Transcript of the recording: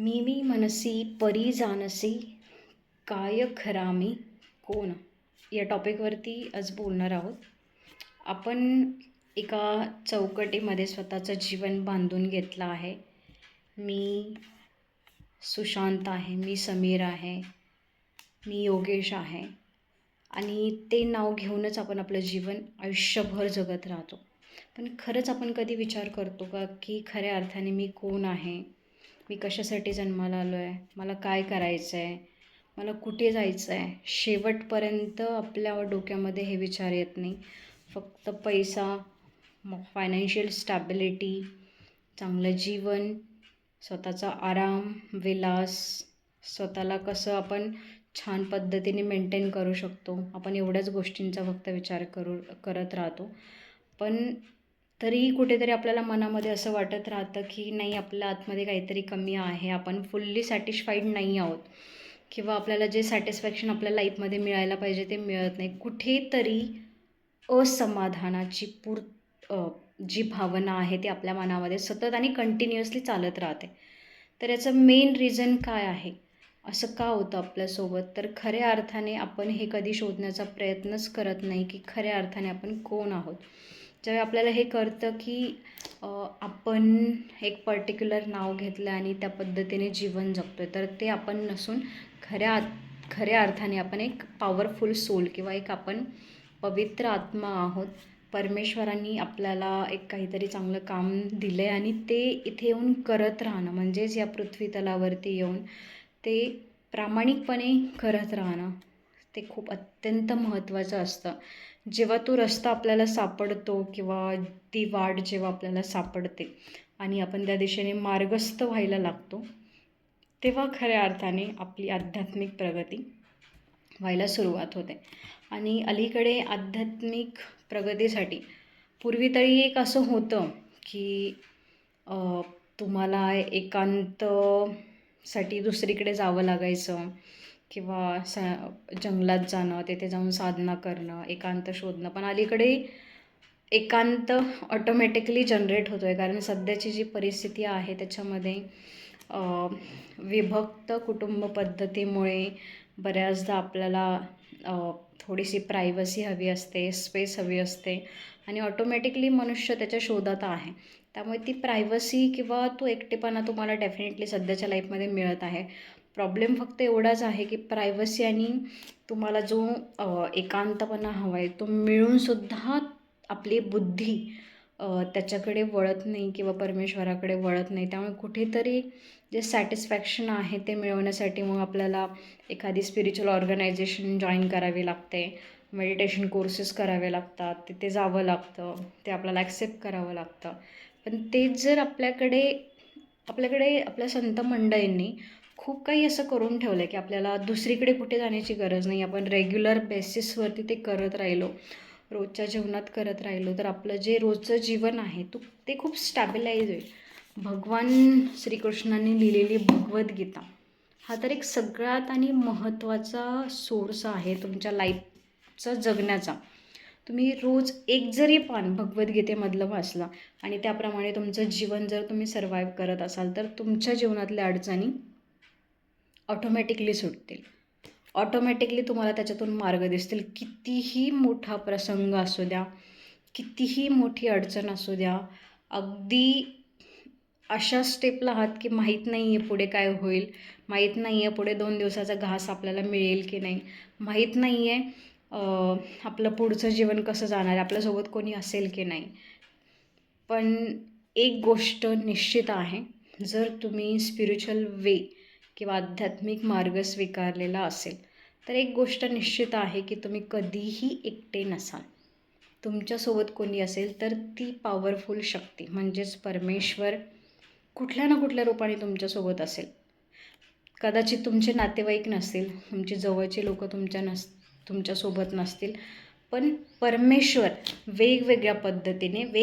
मी मी मनसी परी जानसी काय खरा मी कोण? या टॉपिकवरती आज बोलणार आहोत. आपण एका चौकटीमध्ये स्वतःचं जीवन बांधून घेतलं आहे. मी सुशांत आहे मी समीर आहे मी योगेश आहे. आणि ते नाव घेऊनच आपण आपलं जीवन आयुष्यभर जगत राहतो. पण खरंच आपण कधी विचार करतो का की खऱ्या अर्थाने मी कोण आहे? मी कशासाठी जन्माला आलो आहे मला काय करायचं आहे मला कुठे जायचं आहे शेवटपर्यंत आपल्या डोक्यामध्ये हे विचार येत नाही. फक्त पैसा मग फायनान्शियल स्टॅबिलिटी चांगलं जीवन स्वतःचा आराम विलास स्वतःला कसं आपण छान पद्धतीने मेंटेन करू शकतो. आपण एवढ्याच गोष्टींचा फक्त विचार करू करत राहतो. पण तरीही कुठेतरी आपल्याला मनामध्ये असं वाटत राहतं की नाही आपल्या आतमध्ये काहीतरी कमी आहे. आपण फुल्ली सॅटिस्फाईड नाही आहोत. किंवा आपल्याला जे सॅटिस्फॅक्शन आपल्या लाईफमध्ये मिळायला पाहिजे ते मिळत नाही. कुठेतरी असमाधानाची पूर जी भावना आहे ती आपल्या मनामध्ये सतत आणि कंटिन्युअसली चालत राहते. तर याचं मेन रिझन काय आहे? असं का होतं आपल्यासोबत? तर खऱ्या अर्थाने आपण हे कधी शोधण्याचा प्रयत्नच करत नाही की खऱ्या अर्थाने आपण कोण आहोत? ज्यावेळी आपल्याला हे कळतं की आपण एक पर्टिक्युलर नाव घेतलं आणि त्या पद्धतीने जीवन जगतो आहे तर ते आपण नसून खऱ्या खऱ्या अर्थाने आपण एक पॉवरफुल सोल किंवा एक आपण पवित्र आत्मा आहोत. परमेश्वरांनी आपल्याला एक काहीतरी चांगलं काम दिलं आहे आणि ते इथे येऊन करत राहणं म्हणजेच या पृथ्वी तलावरती येऊन ते प्रामाणिकपणे करत राहणं ते खूप अत्यंत महत्त्वाचं असतं. जेव्हा तो रस्ता आपल्याला सापडतो किंवा ती वाट जेव्हा आपल्याला सापडते आणि आपण त्या दिशेने मार्गस्थ व्हायला लागतो तेव्हा खऱ्या अर्थाने आपली आध्यात्मिक प्रगती व्हायला सुरुवात होते. आणि अलीकडे आध्यात्मिक प्रगतीसाठी पूर्वी तरी एक असं होतं की तुम्हाला एकांतसाठी दुसरीकडे जावं लागायचं. किंवा स जंगलात जाणं तेथे जाऊन साधना करणं एकांत शोधणं. पण अलीकडे एकांत ऑटोमॅटिकली जनरेट होतो आहे कारण सध्याची जी परिस्थिती आहे त्याच्यामध्ये विभक्त कुटुंब पद्धतीमुळे बऱ्याचदा आपल्याला थोडीशी प्रायव्हसी हवी असते स्पेस हवी असते. आणि ऑटोमॅटिकली मनुष्य त्याच्या शोधात आहे. त्यामुळे ती प्रायव्हसी किंवा तो एकटेपणा तुम्हाला डेफिनेटली सध्याच्या लाईफमध्ये मिळत आहे. प्रॉब्लेम फक्त एवढाच आहे की प्रायव्हसी आणि तुम्हाला जो एकांतपणा हवा आहे तो मिळूनसुद्धा आपली बुद्धी त्याच्याकडे वळत नाही किंवा परमेश्वराकडे वळत नाही. त्यामुळे कुठेतरी जे सॅटिस्फॅक्शन आहे ते मिळवण्यासाठी मग आपल्याला एखादी स्पिरिच्युअल ऑर्गनायझेशन जॉईन करावी लागते. मेडिटेशन कोर्सेस करावे लागतात. तिथे जावं लागतं. ते आपल्याला ॲक्सेप्ट करावं लागतं. पण तेच जर आपल्याकडे आपल्याकडे आपल्या संत मंडळींनी खूप काही असं करून ठेवलं आहे की आपल्याला दुसरीकडे कुठे जाण्याची गरज नाही. आपण रेग्युलर बेसिसवरती ते करत राहिलो रोजच्या जीवनात करत राहिलो तर आपलं जे रोजचं जीवन आहे तो ते खूप स्टॅबिलाईज होईल. भगवान श्रीकृष्णाने लिहिलेली भगवद्गीता हा तर एक सगळ्यात आणि महत्त्वाचा सोर्स आहे तुमच्या लाईफचा जगण्याचा. तुम्ही रोज एक जरी पान भगवद्गीतेमधलं वाचला आणि त्याप्रमाणे तुमचं जीवन जर तुम्ही सर्वाईव्ह करत असाल तर तुमच्या जीवनातल्या अडचणी ऑटोमॅटिकली सुटतील. ऑटोमॅटिकली तुम्हाला त्याच्यातून मार्ग दिसतील. कितीही मोठा प्रसंग असू द्या कितीही मोठी अडचण असू द्या अगदी अशा स्टेपला आहात की माहीत नाही आहे पुढे काय होईल माहीत नाही आहे पुढे दोन दिवसाचा घास आपल्याला मिळेल की नाही माहीत नाही आहे आपलं पुढचं जीवन कसं जाणार आहे आपल्यासोबत कोणी असेल की नाही. पण एक गोष्ट निश्चित आहे जर तुम्ही स्पिरिच्युअल वे किंवा आध्यात्मिक मार्ग स्वीकारलेला असेल तर एक गोष्ट निश्चित आहे की तुम्ही कधीही एकटे नसाल. तुमच्यासोबत कोणी असेल तर ती पॉवरफुल शक्ती म्हणजेच परमेश्वर कुठल्या ना कुठल्या रूपाने तुमच्यासोबत असेल. कदाचित तुमचे नातेवाईक नसतील तुमची जवळचे लोक तुमच्या नस तुमच्यासोबत नसतील पण परमेश्वर वेगवेगळ्या पद्धतीने वेग